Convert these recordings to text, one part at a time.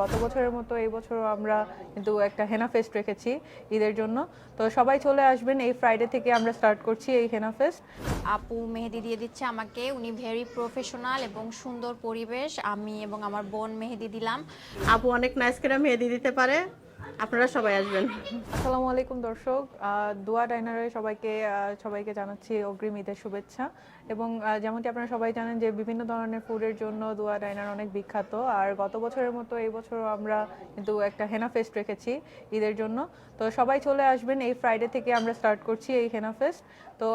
গত বছরের মতো এই বছরও আমরা কিন্তু একটা হেনা ফেস্ট রেখেছি ঈদের জন্য। তো সবাই চলে আসবেন এই ফ্রাইডে থেকে আমরা স্টার্ট করছি এই হেনা ফেস্ট। আপু মেহেদি দিয়ে দিচ্ছে আমাকে উনি ভেরি প্রফেশনাল এবং সুন্দর পরিবেশ। আমি এবং আমার বোন মেহেদি দিলাম। আপু অনেক নাইস করে মেহেদি দিতে পারে। আপনারা সবাই আসবেন। আসসালামু আলাইকুম দর্শক দোয়া ডাইনারে সবাইকে সবাইকে জানাচ্ছি অগ্রিম ঈদের শুভেচ্ছা। এবং যেমনটি আপনারা সবাই জানেন যে বিভিন্ন ধরনের ফুডের জন্য দোয়া ডাইনার অনেক বিখ্যাত। আর গত বছরের মতো এই বছরও আমরা কিন্তু একটা হেনা ফেস্ট রেখেছি ঈদের জন্য। তো সবাই চলে আসবেন, এই ফ্রাইডে থেকে আমরা স্টার্ট করছি এই হেনা ফেস্ট। তো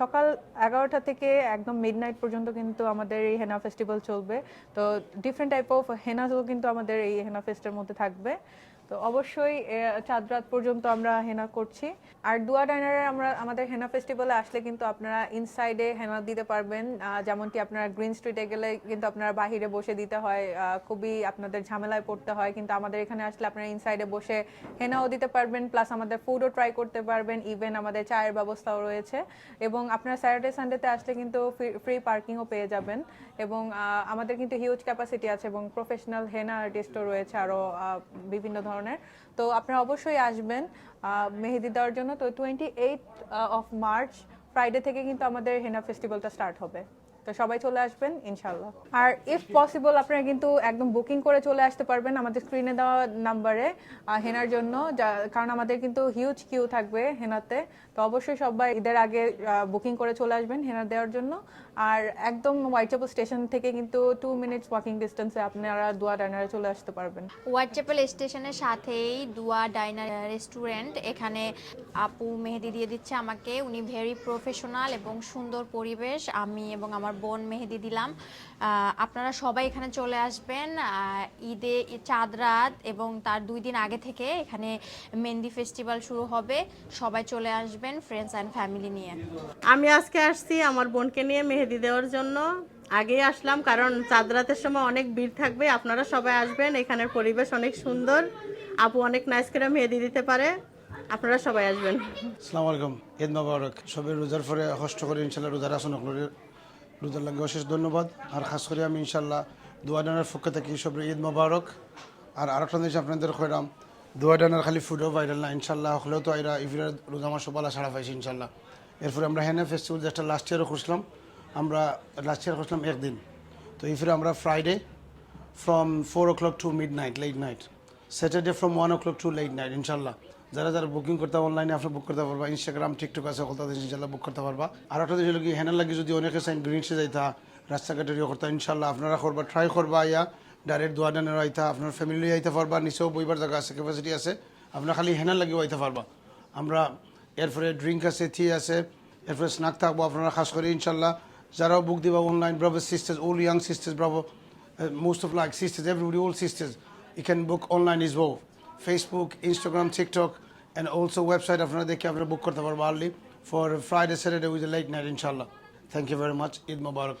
সকাল এগারোটা থেকে একদম মিড নাইট পর্যন্ত কিন্তু আমাদের এই হেনা ফেস্টিভ্যাল চলবে। তো ডিফারেন্ট টাইপ অফ হেনাগুলো কিন্তু আমাদের এই হেনা ফেস্টের মধ্যে থাকবে। তো অবশ্যই এ, চাঁদ রাত পর্যন্ত আমরা হেনা করছি। আর দুয়া ডাইনারে আমরা আমাদের হেনা ফেস্টিভ্যালে আসলে কিন্তু আপনারা ইনসাইডে হেনা দিতে পারবেন। যেমনটি আপনারা গ্রিন স্ট্রিটে গেলে কিন্তু আপনারা বাহিরে বসে দিতে হয়। খুবই আপনাদের ঝামেলায় পড়তে হয়। কিন্তু আমাদের এখানে আসলে আপনারা ইনসাইডে বসে হেনাও দিতে পারবেন প্লাস আমাদের ফুডও ট্রাই করতে পারবেন ইভেন আমাদের চায়ের ব্যবস্থাও রয়েছে। এবং আপনারা স্যাটারডে সানডেতে আসলে কিন্তু ফ্রি পার্কিংও পেয়ে যাবেন। এবং আমাদের কিন্তু হিউজ ক্যাপাসিটি আছে এবং প্রফেশনাল হেনা আর্টিস্টও রয়েছে আরও বিভিন্ন ধরনের। তো আপনারা অবশ্যই আসবেন মেহেদি দেওয়ার জন্য। তো twenty eight of March Friday থেকে কিন্তু আমাদের হেনা ফেস্টিভ্যালটা স্টার্ট হবে। তো সবাই চলে আসবেন ইনশাল্লাহ আর ইফ পসিবল আপনারা কিন্তু একদম বুকিং করে চলে আসতে পারবেন আমাদের স্ক্রিনে দেওয়া নাম্বারে হেনার জন্য কারণ আমাদের কিন্তু হিউজ কিউ থাকবে হেনাতে। তো অবশ্যই সবাই ঈদের আগে বুকিং করে চলে আসবেন হেনা দেওয়ার জন্য। আর একদম হোয়াইটচাপল স্টেশন থেকে কিন্তু টু মিনিটস ওয়াকিং ডিস্টেন্সে আপনারা দুয়া ডাইনারে চলে আসতে পারবেন। হোয়াইট চ্যাপেল স্টেশনের সাথেই দুয়া ডাইনার রেস্টুরেন্ট এখানে আপু মেহেদি দিয়ে দিচ্ছে আমাকে। উনি ভেরি প্রফেশনাল এবং সুন্দর পরিবেশ। আমি এবং আমার বোন মেহেদি দিলাম। আপনারা সবাই এখানে চলে আসবেন। ঈদে চাঁদ রাত এবং তার দুই দিন আগে থেকে এখানে মেহেন্দি ফেস্টিভ্যাল শুরু হবে। সবাই চলে আসবেন ফ্রেন্ডস অ্যান্ড ফ্যামিলি নিয়ে। আমি আজকে আসছি আমার বোনকে নিয়ে মেহেদি দেওয়ার জন্য। আগেই আসলাম কারণ চাঁদ রাতের সময় অনেক ভিড় থাকবে। আপনারা সবাই আসবেন এখানের পরিবেশ অনেক সুন্দর। আপু অনেক নাইস করে মেহেদি দিতে পারে। আপনারা সবাই আসবেন। আসসালামু আলাইকুম ঈদ মোবারক। সবে রোজার পরে কষ্ট করে ইনশাল্লাহ রোজার আসন লাগে অশেষ ধন্যবাদ। আর খাস করে আমি ইনশাল্লাহ দুয়াডানার পক্ষ থেকে সব ঈদ মোবারক। আর আরেকটা জিনিস আপনাদের কইরাম দুয়াডানার খালি ফুডও ভাইরাল না ইনশাল্লাহ হলেও তো এরা ইফিরার রোজা মাস সবালা সাড়া পাইছি ইনশাল্লাহ এরপরে আমরা হেনা ফেস্টিভ্যাল যেটা লাস্ট ইয়ারও করছিলাম, আমরা লাস্ট ইয়ার করছিলাম একদিন। তো ইফিরে আমরা Friday from four o'clock to midnight late night Saturday from one o'clock to late night ইনশাল্লাহ যারা যারা বুকিং করতে অনলাইনে আপনি বুক করতে পারবা ইনস্টাগ্রাম টিকটক আছে ওখান থেকে ইনশাল্লাহ বুক করতে পারবা। আর একটা হলো কি হেনার লাগে যদি অনেকে সাইন গ্রিনসে যাইতা রাস্তাঘাটে ইয়ে করতা ইনশাল্লাহ আপনারা করবা ট্রাই করবা আইয়া ডাইরেক্ট দোয়াডানের আইতা আপনার ফ্যামিলি আইতে পারবা নিচেও বইবার জায়গা আছে ক্যাপাসিটি আছে আপনার খালি হেনার লাগেও আইতে পারবা। আমরা এরপরে ড্রিঙ্ক আছে টি আছে এরপরে স্নাক থাকব আপনারা খাস করে ইনশাল্লাহ যারাও বুক দিবা online Bravo sisters all young sisters Bravo uh, of like like sisters, everybody, all sisters, you book online is as Facebook, Instagram, TikTok, and also website আপনারা দেখে আপনারা বুক করতে পারব early Friday, Saturday with a late night, inshallah. Thank you very much. Eid Mubarak.